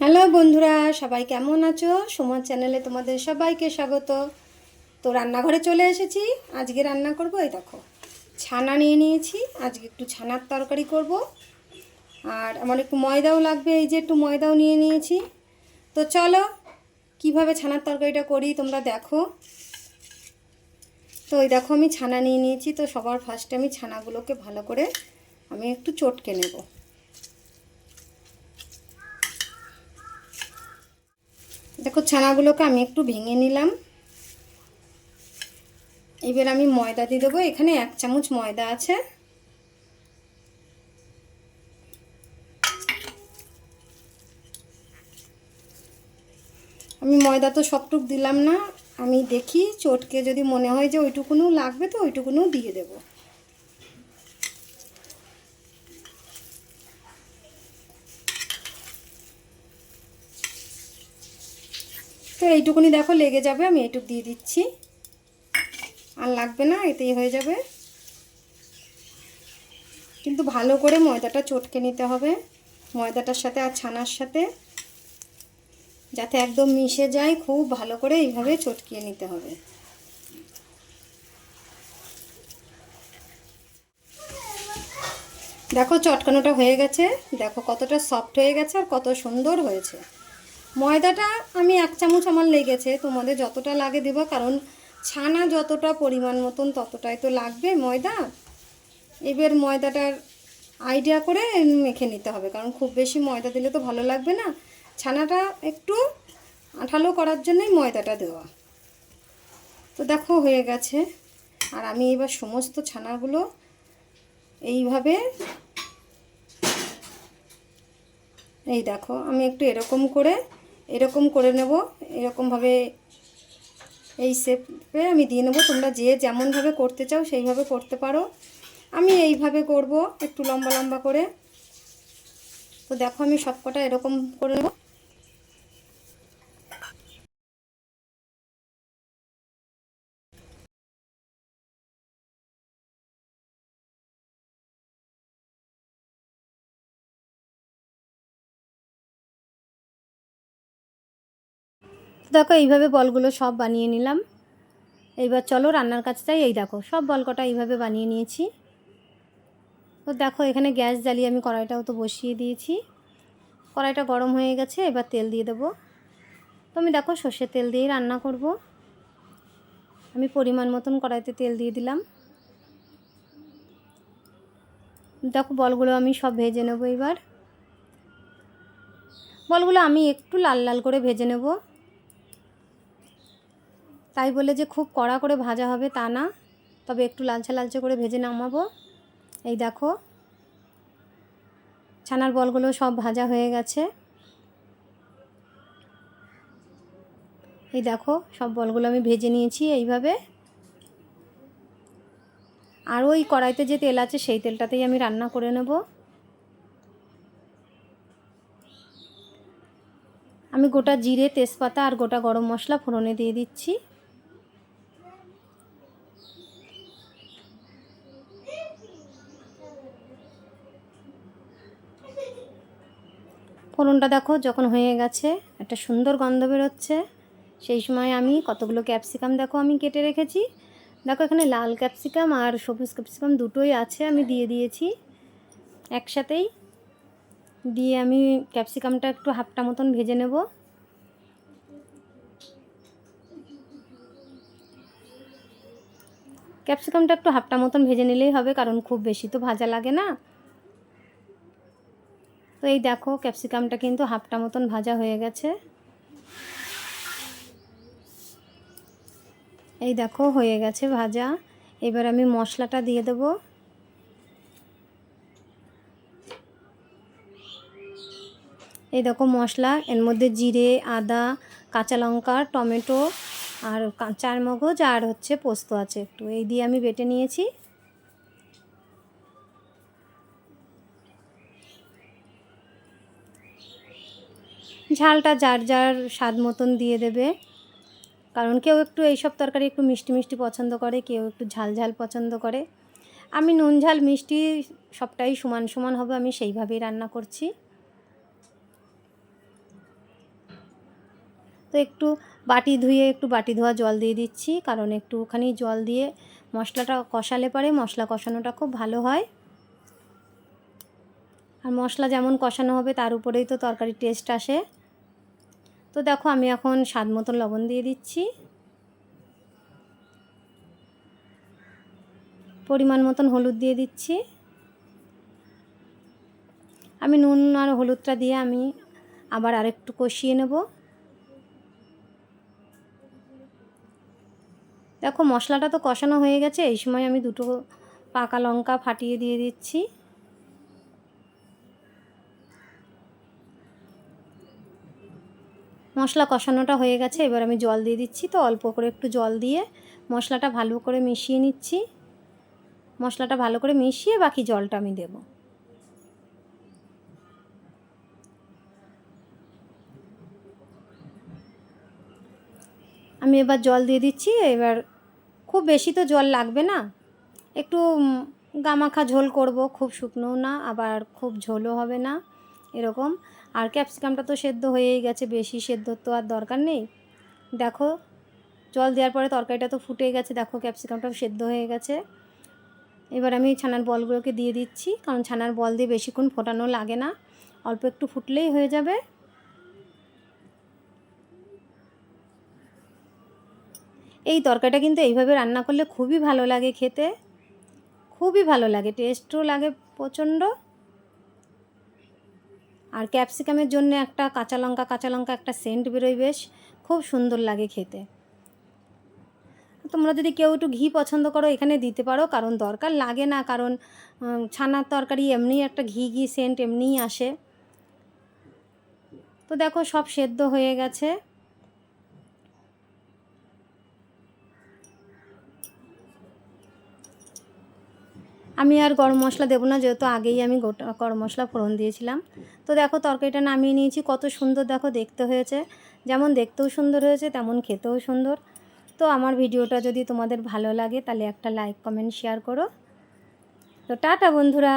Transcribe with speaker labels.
Speaker 1: Hello বন্ধুরা, সবাই কেমন আছো? সুমন চ্যানেলে তোমাদের সবাইকে স্বাগত। তো রান্নাঘরে চলে এসেছি। আজকে রান্না করব এই দেখো, ছানা নিয়ে নিয়েছি। আজকে একটু ছানার তরকারি করব। আর আমার একটু ময়দাও লাগবে, এই যে একটু ময়দাও নিয়ে নিয়েছি। তো চলো, কীভাবে ছানার তরকারিটা করি তোমরা দেখো। তো এই দেখো আমি ছানা নিয়ে নিয়েছি, তো সবার ফার্স্টে আমি ছানাগুলোকে ভালো করে আমি একটু চটকে নেব। দেখো, ছানাগুলোকে আমি একটু ভেঙে নিলাম। এবার আমি ময়দা দিয়ে দেবো। এখানে এক চামচ ময়দা আছে। আমি ময়দা তো সবটুক দিলাম না। আমি দেখি, চটকে যদি মনে হয় যে ওইটুকুনও লাগবে তো ওইটুকুনও দিয়ে দেবো। তো এইটুকুনি দেখো, লেগে যাবে, আমি এইটুক দিয়ে দিচ্ছি। আর লাগবে না, এতেই হয়ে যাবে। কিন্তু ভালো করে ময়দাটা চটকে নিতে হবে, ময়দাটার সাথে আর ছানার সাথে, যাতে একদম মিশে যায়, খুব ভালো করে এইভাবে চটকিয়ে নিতে হবে। দেখো, চটকানোটা হয়ে গেছে। দেখো, কতটা সফট হয়ে গেছে আর কত সুন্দর হয়েছে। ময়দাটা আমি এক চামচ আমার লেগেছে, তোমাদের যতটা লাগে দেবো, কারণ ছানা যতটা পরিমাণ মতন ততটাই তো লাগবে ময়দা। এবার ময়দাটার আইডিয়া করে মেখে নিতে হবে, কারণ খুব বেশি ময়দা দিলে তো ভালো লাগবে না। ছানাটা একটু আঠালো করার জন্যই ময়দাটা দেওয়া। তো দেখো হয়ে গেছে। আর আমি এবার সমস্ত ছানাগুলো এইভাবে এই দেখো, আমি একটু এরকম করে এরকম করে নেব, এরকমভাবে এই শেপে আমি দিয়ে নেব। তোমরা যে যেমনভাবে করতে চাও সেইভাবে করতে পারো। আমি এইভাবে করব একটু লম্বা লম্বা করে। তো দেখো আমি সবকটা এরকম করে নেব। দেখো, এইভাবে বলগুলো সব বানিয়ে নিলাম। এইবার চলো, রান্নার কাজটাই এই দেখো, সব বল কটা এইভাবে বানিয়ে নিয়েছি। তো দেখো, এখানে গ্যাস জ্বালিয়ে আমি কড়াইটাও তো বসিয়ে দিয়েছি। কড়াইটা গরম হয়ে গেছে, এবার তেল দিয়ে দেবো। তো আমি দেখো, সর্ষের তেল দিয়েই রান্না করব। আমি পরিমাণ মতন কড়াইতে তেল দিয়ে দিলাম। দেখো, বলগুলো আমি সব ভেজে নেব এবার। বলগুলো আমি একটু লাল লাল করে ভেজে নেব। তাই বলে যে খুব কড়া করে ভাজা হবে তা না। তবে একটু লালচে লালচে করে ভেজে নামাবো। এই দেখো, ছানার বলগুলো সব ভাজা হয়ে গেছে। এই দেখো, সব বলগুলো আমি ভেজে নিয়েছি এইভাবে। আর ওই কড়াইতে যে তেল আছে সেই তেলটাতেই আমি রান্না করে নেব। আমি গোটা জিরে, তেজপাতা আর গোটা গরম মশলা ফোড়নে দিয়ে দিচ্ছি। ফোড়নটা দেখো, যখন হয়ে গেছে, একটা সুন্দর গন্ধ বেরোচ্ছে। সেই সময় আমি কতগুলো ক্যাপসিকাম দেখো আমি কেটে রেখেছি। দেখো এখানে লাল ক্যাপসিকাম আর সবুজ ক্যাপসিকাম দুটোই আছে, আমি দিয়ে দিয়েছি। একসাথেই দিয়ে আমি ক্যাপসিকামটা একটু হাফটা মতন ভেজে নেব। ক্যাপসিকামটা একটু হাফটা মতন ভেজে নিলেই হবে, কারণ খুব বেশি তো ভাজা লাগে না। তো এই দেখো ক্যাপসিকামটা কিন্তু হাফটা মতন ভাজা হয়ে গেছে। এই দেখো হয়ে গেছে ভাজা। এবার আমি মশলাটা দিয়ে দেব। এই দেখো মশলা, এর মধ্যে জিরে, আদা, কাঁচা লঙ্কা, টমেটো আর চার মগজ আর হচ্ছে পোস্ত আছে। একটু এই দিয়ে আমি বেটে নিয়েছি। ঝালটা যার যার স্বাদ মতন দিয়ে দেবে। কারণ কেউ একটু এইসব তরকারি একটু মিষ্টি মিষ্টি পছন্দ করে, কেউ একটু ঝাল ঝাল পছন্দ করে। আমি নুন, ঝাল, মিষ্টি সবটাই সমান সমান হবে, আমি সেইভাবেই রান্না করছি। তো একটু বাটি ধুয়ে, একটু বাটি ধোয়া জল দিয়ে দিচ্ছি, কারণ একটু একটুখানি জল দিয়ে মশলাটা কষালে পরে মশলা কষানোটা খুব ভালো হয়। আর মশলা যেমন কষানো হবে, তার উপরেই তো তরকারির টেস্ট আসে। তো দেখো আমি এখন স্বাদ মতন লবণ দিয়ে দিচ্ছি। পরিমাণ মতন হলুদ দিয়ে দিচ্ছি। আমি নুন আর হলুদটা দিয়ে আমি আবার আরেকটু কষিয়ে নেব। দেখো মশলাটা তো কষানো হয়ে গেছে, এই সময় আমি দুটো পাকা লঙ্কা ফাটিয়ে দিয়ে দিচ্ছি। মশলা কষানোটা হয়ে গেছে, এবার আমি জল দিয়ে দিচ্ছি তো, অল্প করে একটু জল দিয়ে মশলাটা ভালো করে মিশিয়ে নিচ্ছি। মশলাটা ভালো করে মিশিয়ে বাকি জলটা আমি দেব। আমি এবার জল দিয়ে দিচ্ছি, এবার খুব বেশি তো জল লাগবে না, একটু গামাখা ঝোল করব, খুব শুকনোও না, আবার খুব ঝোলও হবে না, এরকম। আর ক্যাপসিকামটা তো সেদ্ধ হয়েই গেছে, বেশি সেদ্ধ তো আর দরকার নেই। দেখো, জল দেওয়ার পরে তরকারিটা তো ফুটে গেছে, দেখো ক্যাপসিকামটাও সেদ্ধ হয়ে গেছে। এবার আমি ছানার বলগুলোকে দিয়ে দিচ্ছি, কারণ ছানার বল দিয়ে বেশিক্ষণ ফোটানো লাগে না, অল্প একটু ফুটলেই হয়ে যাবে। এই তরকারিটা কিন্তু এইভাবে রান্না করলে খুবই ভালো লাগে খেতে, খুবই ভালো লাগে, টেস্টও লাগে প্রচণ্ড। আর ক্যাপসিকামের জন্য একটা কাঁচা লঙ্কা কাঁচা লঙ্কা একটা সেন্ট বেরোয় বেশ। খুব সুন্দর লাগে খেতে। তোমরা যদি কেউ একটু ঘি পছন্দ করো, এখানে দিতে পারো, কারণ দরকার লাগে না, কারণ ছানার তরকারি এমনি একটা ঘি ঘি, সেন্ট এমনিই আসে। তো দেখো সব সেদ্ধ হয়ে গেছে। আমি আর গরম মশলা দেবো না, যেহেতু আগেই আমি গোটা গরম মশলা ফোড়ন দিয়েছিলাম। তো দেখো তরকারিটা নামিয়ে নিয়েছি, কত সুন্দর দেখো দেখতে হয়েছে। যেমন দেখতেও সুন্দর হয়েছে, তেমন খেতেও সুন্দর। তো আমার ভিডিওটা যদি তোমাদের ভালো লাগে, তাহলে একটা লাইক কমেন্ট শেয়ার করো। তো টাটা বন্ধুরা।